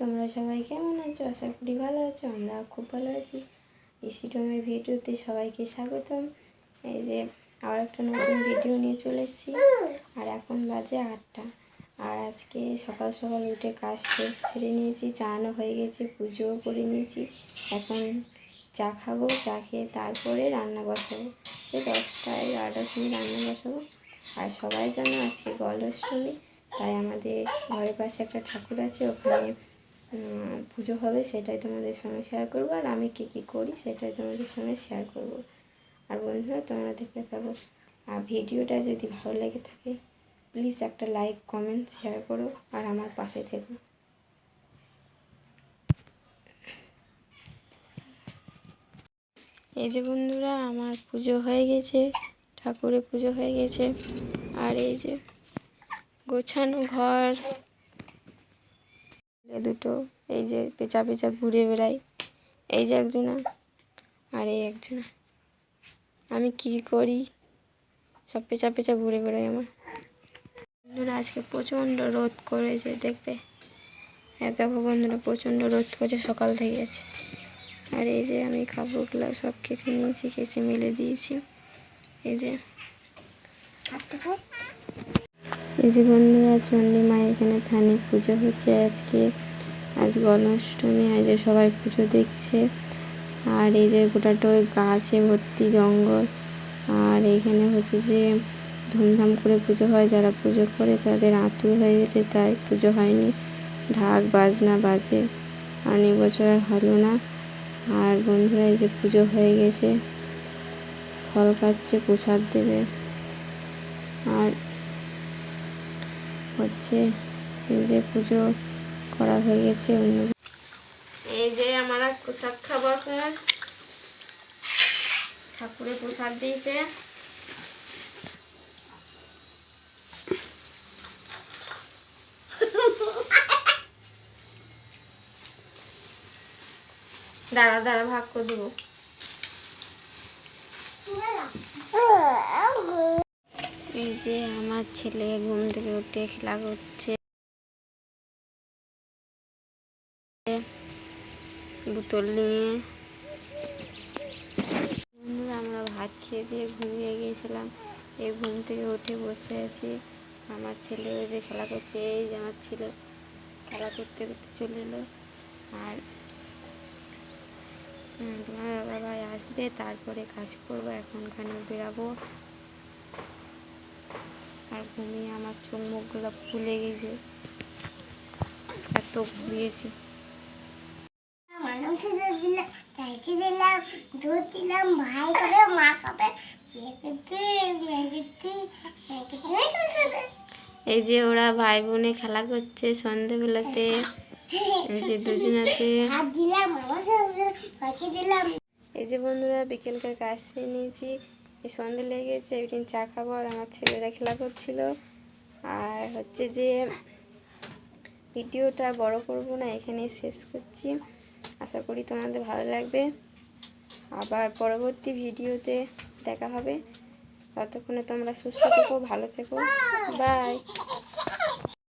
তোমরা সবাই কেমন আছো? আশা করি ভালো আছো আমরা খুব ভালো আছি। ইসিডমের ভিডিওতে সবাইকে স্বাগতম। এই যে আবার একটা নতুন ভিডিও নিয়ে চলে এসেছি। আর এখন বাজে আটটা। আর আজকে সকাল সকাল উঠে কাজ শেষ ছেড়ে নিয়েছি চানো হয়ে গেছে, পুজোও করে নিয়েছি। এখন চা খাব, চা খেয়ে তারপরে রান্না বসাবো। সে দশটায় এগারোটার সময় রান্না বসাবো। আর সবাই জানো আজকে গলষ্টমী তাই আমাদের ঘরের পাশে একটা ঠাকুর আছে, ওখানে পুজো হবে, সেটাই তোমাদের সঙ্গে শেয়ার করব। আর আমি কী কী করি, সেটাই তোমাদের সঙ্গে শেয়ার করব। আর বন্ধুরা, তোমরা দেখতে থাকো। আর ভিডিওটা যদি ভালো লেগে থাকে প্লিজ একটা লাইক কমেন্ট শেয়ার করো। আর আমার পাশে থেকো। এই যে বন্ধুরা, আমার পুজো হয়ে গেছে, ঠাকুরের পুজো হয়ে গেছে। আর এই যে গোছানো ঘর দুটো, এই যে পেঁচা পেঁচা ঘুরে বেড়াই। এই যে একজনা আর এই একজনা। আমি কি করি? সব পেঁচা পেঁচা ঘুরে বেড়াই আমার। বন্ধুরা, আজকে প্রচণ্ড রোদ করেছে, দেখবে? দেখো বন্ধুরা, প্রচণ্ড রোদ করেছে, সকাল থেকে আছে আর এই যে আমি কাপড়গুলো সব কেচে নিয়েছি কেচে মেলে দিয়েছি। এই যে। এই যে বন্ধুরা, চণ্ডী মা এখানে থানে পুজো হচ্ছে আজকে। আজ গণাষ্টমী আজ সবাই পুজো দেখছে। আর এই যে গোটাটা গাছে ভর্তি জঙ্গল। আর এখানে হচ্ছে যে ধুমধাম করে পুজো হয়, যারা পুজো করে তাদের আঁতুর হয়ে গেছে, তাই পুজো হয়নি। ঢাক বাজনা বাজে, আর বছর আর হলো না। আর বন্ধুরা, এই যে পুজো হয়ে গেছে। ফল খাচ্ছে, প্রসাদ দেবে। আর হচ্ছে এই যে পুজো করা হয়ে গেছে অন্য এই যে আমার প্রসাদ খাবার ঠাকুরের প্রসাদ দিয়েছে দাঁড়া দাঁড়া ভাগ করে দেবো এই যে আমার ছেলে ঘুম থেকে উঠে খেলা করছে। বোতল নিয়ে। আমরা ভাত খেয়ে দিয়ে ঘুমিয়ে গিয়েছিলাম। এই ঘুম থেকে উঠে বসে আছি। আমার ছেলে ওই যে খেলা করছে, এই যে আমার ছেলে খেলা করতে করতে চলে এলো। আর তোমার ভাই আসবে, তারপরে কাজ করব, এখনখানে বেরাবো। ঘুমিয়ে আমার চোখ মুখগুলো ফুলে গেছে। এত ঘুরিয়েছি দিলাম দুধ দিলাম ভাই করে মা খাবে মেয়েকে মেয়েকে মেয়েকে এই যে ওরা ভাই বোনে খেলা করছে সন্ধেবেলাতে। এই যে দুজনাতে এই যে বন্ধুরা বিকেলকার কাজ নিয়েছি। এই সন্ধে লেগেছে একদিন চা খাব আর আমার ছেলেরা খেলা করছিল। আর হচ্ছে যে, ভিডিওটা বড় করব না এখানে শেষ করছি। আশা করি তোমাদের ভালো লাগবে। আবার পরবর্তী ভিডিওতে দেখা হবে। ততক্ষণে তোমরা সুস্থ থেকো, ভালো থেকো। বাই।